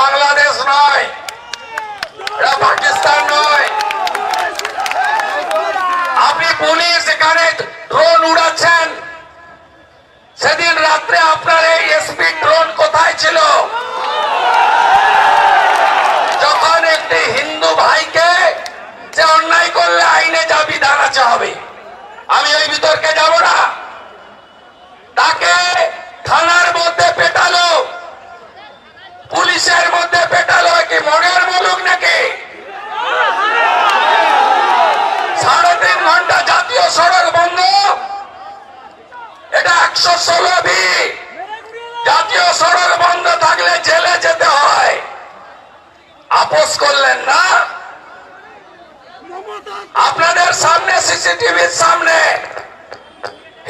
বাংলাদেশ নয়, এটা পাকিস্তান নয়। আপনি পুলিশ এখানে ড্রোন উড়াচ্ছেন। সেদিন রাত্রে আপনার এই এসপি ড্রোন কোথায় ছিল? যখন একটি হিন্দু ভাইকে যে অন্যায় করলে আইনে যা বিধান আছে হবে। আমি ওই বিতর্কে যাব না। তাকে আপোষ করলেন না। আপনাদের সামনে সিসিটিভির সামনে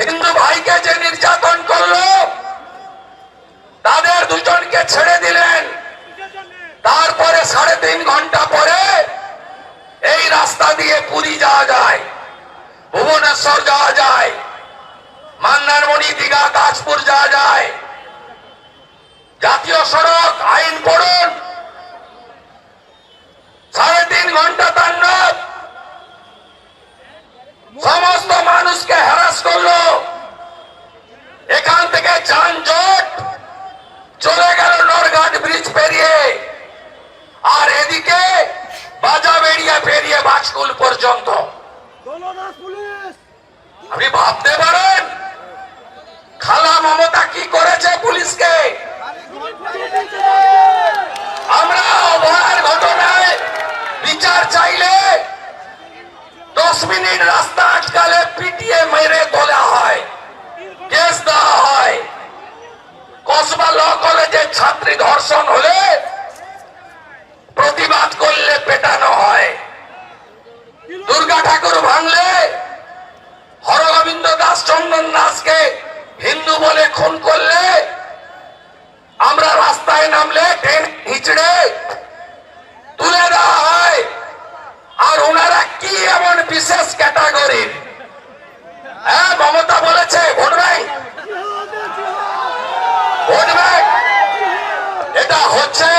হিন্দু ভাইকে যে নির্যাতন করল, তাদের দুজনকে ছেড়ে দিলেন। তারপরে সাড়ে তিন ঘণ্টা পরে এই রাস্তা দিয়ে পুরী যাওয়া যায়, ভুবনেশ্বর যাওয়া যায় মান্দারমণি দীঘা, কাশপুর যাওয়া যায়। জাতীয় সড়ক আইন পড়ুন ঘন্টা তাণ্ডব সমস্ত মানুষকে হ্যারাস করলো এখান থেকে যানজট চলে গেল নরঘাট ব্রিজ পেরিয়ে আর এদিকে বাজা বেরিয়ে পেরিয়ে বাজকুল পর্যন্ত দলদাস পুলিশ আপনি ভাবতে পারেন চাইলে দশ মিনিট রাস্তা আটকালে পিটিয়ে মেরে তোলা হয়, কেস দেওয়া হয়। কসবা ল কলেজে ছাত্রী ধর্ষণ হলে প্রতিবাদ করলে পেটানো হয়। কি এমন বিশেষ ক্যাটাগরি? হ্যাঁ মমতা বলেছে, ভোট ব্যাংক। Vote bank. এটা হচ্ছে,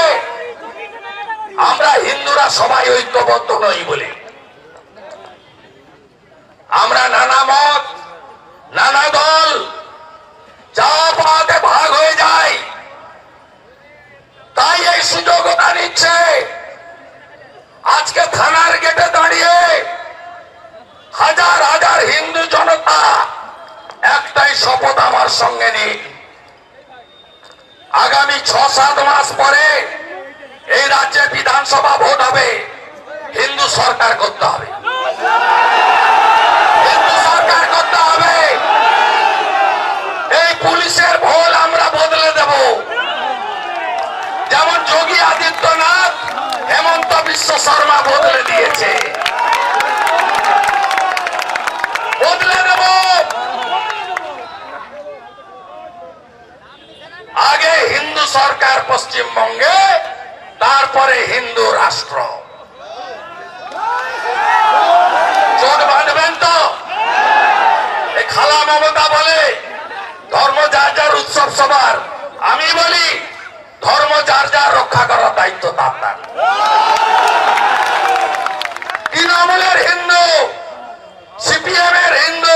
আমরা হিন্দুরা সবাই ঐক্যবদ্ধ নই বলে আমরা নানা মত নানা দল যা পাতে ভাগ হয়ে যায় তাই এই সুযোগ ওরা নিচ্ছে আজকে থানার গেটে দাঁড়িয়ে হাজার হাজার হিন্দু জনতা একটাই শপথ আমার সঙ্গে নিন। আগামী ছ সাত মাস পরে এই রাজ্যে বিধানসভা ভোট হবে। হিন্দু সরকার করতে হবে। হিন্দু সরকার করতে হবে। এই পুলিশের ভোল আমরা বদলে দেব। যেমন যোগী আদিত্যনাথ, হেমন্ত বিশ্ব শর্মা বদলে দিয়েছে বদলে দেব আগে হিন্দু সরকার পশ্চিমবঙ্গে, তারপরে হিন্দু রাষ্ট্র। চোট বাঁধবেন খালা মমতা বলে, ধর্ম যার যার উৎসব সবার। আমি বলি, ধর্ম যার যার রক্ষা করার দায়িত্ব তার তার। তৃণমূলের হিন্দু সিপিএম এর হিন্দু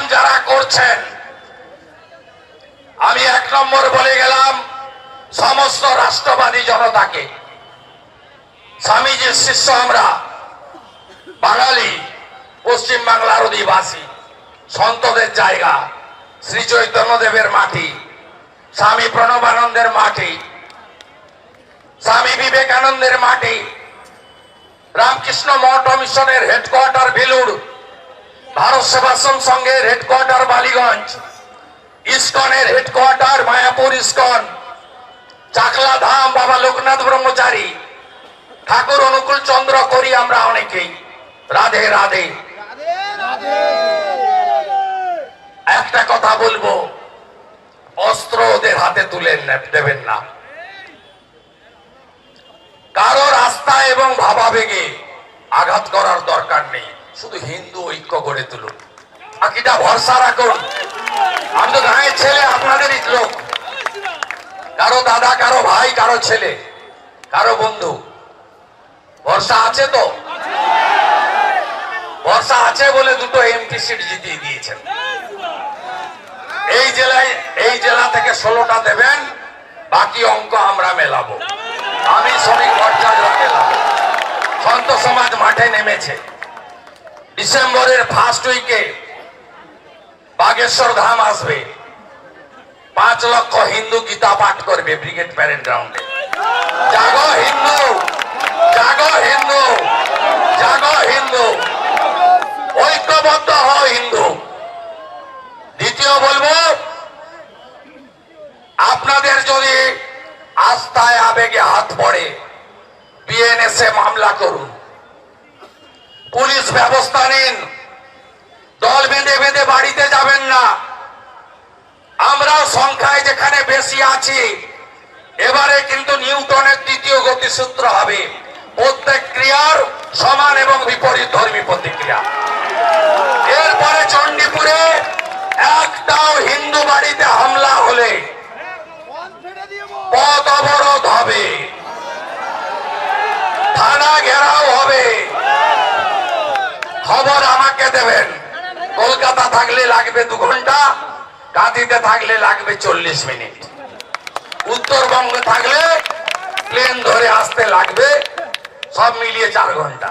গেলাম যারা করছেন, আমি এক নম্বর বলে গেলাম, সমস্ত রাষ্ট্রবাদী জনতাকে। স্বামীজির শিষ্য আমরা, বাঙালি পশ্চিম বাংলার অধিবাসী, সন্তদের জায়গা, শ্রী চৈতন্য দেবের মাটি, স্বামী প্রণবানন্দের মাটি, স্বামী বিবেকানন্দের মাটি, রামকৃষ্ণ মঠ মিশনের হেডকোয়ার্টার বেলুড় ভারত সেবাশ্রম সংঘের হেডকোয়ার্টার বালিগঞ্জ, ইস্কনের হেডকোয়ার্টার মায়াপুর ইস্কন, চাকলা ধাম বাবা লোকনাথ ব্রহ্মচারী, ঠাকুর অনুকূল চন্দ্র করি আমরা অনেকেই। রাধে রাধে। একটা কথা বলব, অস্ত্র ওদের হাতে তুলে দেবেন না। কারোর আস্থা এবং ভাবাবেগে আঘাত করার দরকার নেই। শুধু হিন্দু ঐক্য গড়ে তুলুন। বাকিটা ভরসা রাখুন। আমি তো গাঁয়ের ছেলে, আপনাদেরই লোক। কারও দাদা, কারও ভাই, কারও ছেলে, কারও বন্ধু। ভরসা আছে তো? ভরসা আছে বলে দুটো এমপি সিট জিতিয়ে দিয়েছেন। এই জেলায়, এই জেলা থেকে ষোলোটা দেবেন, বাকি অঙ্ক আমরা মেলাবো। আমি শ্রমিক ভট্টাচার্য সন্ত সমাজ মাঠে নেমেছে। ডিসেম্বরের ফার্স্ট উইকে বাগেশ্বর ধাম আসবে। পাঁচ লক্ষ হিন্দু গীতা পাঠ করবে ব্রিগেড প্যারেড গ্রাউন্ডে। জাগো হিন্দু জাগো হিন্দু জাগো হিন্দু, ঐক্যবদ্ধ হও হিন্দু। দ্বিতীয় বলব, আপনাদের যদি আস্থায় আবেগে হাত পড়ে বিএনএসএ মামলা করুন। পুলিশ ব্যবস্থা নিন। দল বেঁধে বেঁধে বাড়িতে যাবেন না। আমরাও সংখ্যায় যেখানে বেশি আছি, এবারে কিন্তু নিউটনের দ্বিতীয় গতিসূত্র হবে। প্রত্যেক ক্রিয়ার সমান এবং বিপরীত ধর্মী প্রতিক্রিয়া। এরপরে চণ্ডীপুরে একটাও হিন্দু বাড়িতে হামলা হলে ফোন ফেটে দিব পথ অবরোধ হবে থানা ঘেরাও হবে দেবেন। কলকাতা থাকলে লাগবে দু ঘণ্টা, কাঁথিতে থাকলে লাগবে চল্লিশ মিনিট। উত্তরবঙ্গে থাকলে প্লেন ধরে আসতে লাগবে, সব মিলিয়ে চার ঘণ্টা।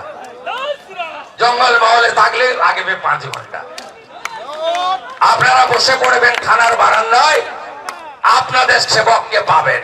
জঙ্গল মহলে থাকলে লাগবে পাঁচ ঘণ্টা। আপনারা বসে পড়বেন থানার বারান্দায়, আপনাদের সেবককে পাবেন।